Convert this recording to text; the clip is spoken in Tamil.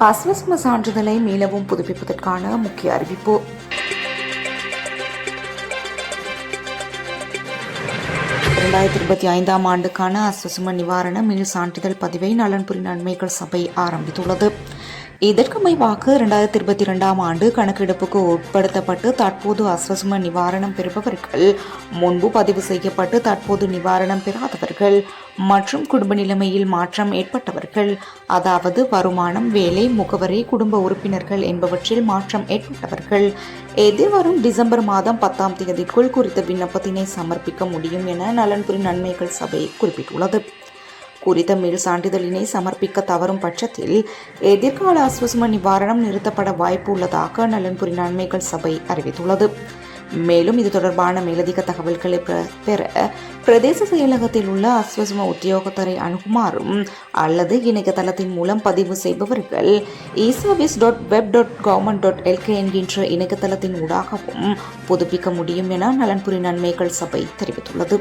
அஸ்வஸ்ம சான்றிதழை மீளவும் புதுப்பிப்பதற்கான முக்கிய அறிவிப்பு. இரண்டாயிரத்தி இருபத்தி ஐந்தாம் ஆண்டுக்கான அஸ்வசும நிவாரண மீள் சான்றிதழ் பதிவை நலன்புரி நன்மைகள் சபை ஆரம்பித்துள்ளது. இதற்கமைவாக இரண்டாயிரத்தி இருபத்தி இரண்டாம் ஆண்டு கணக்கெடுப்புக்கு உட்படுத்தப்பட்டு தற்போது அஸ்வசும நிவாரணம் பெறுபவர்கள். முன்பு பதிவு செய்யப்பட்டு தற்போது நிவாரணம் பெறாதவர்கள் மற்றும் குடும்ப நிலைமையில் மாற்றம் ஏற்பட்டவர்கள். அதாவது வருமானம் வேலை முகவரி குடும்ப உறுப்பினர்கள் என்பவற்றில் மாற்றம் ஏற்பட்டவர்கள். எதிர்வரும் டிசம்பர் மாதம் பத்தாம் தேதிக்குள் குறித்த விண்ணப்பத்தினை சமர்ப்பிக்க முடியும் என நலன்புரி நன்மைகள் சபை குறிப்பிட்டுள்ளது. குறித்த மேல் சான்றிதழினை சமர்ப்பிக்க தவறும் பட்சத்தில் எதிர்கால அஸ்வசும நிவாரணம் நிறுத்தப்பட வாய்ப்பு உள்ளதாக நலன்புரி நன்மைகள் சபை அறிவித்துள்ளது. மேலும் இது தொடர்பான மேலதிக தகவல்களை பெற பிரதேச செயலகத்தில் உள்ள அஸ்வசும உத்தியோகத்தரை அணுகுமாறும் அல்லது இணையதளத்தின் மூலம் பதிவு செய்பவர்கள் e service dot web dot government dot LK என்கின்ற இணையதளத்தின் ஊடாகவும் புதுப்பிக்க முடியும் என நலன்புரி நன்மைகள் சபை தெரிவித்துள்ளது.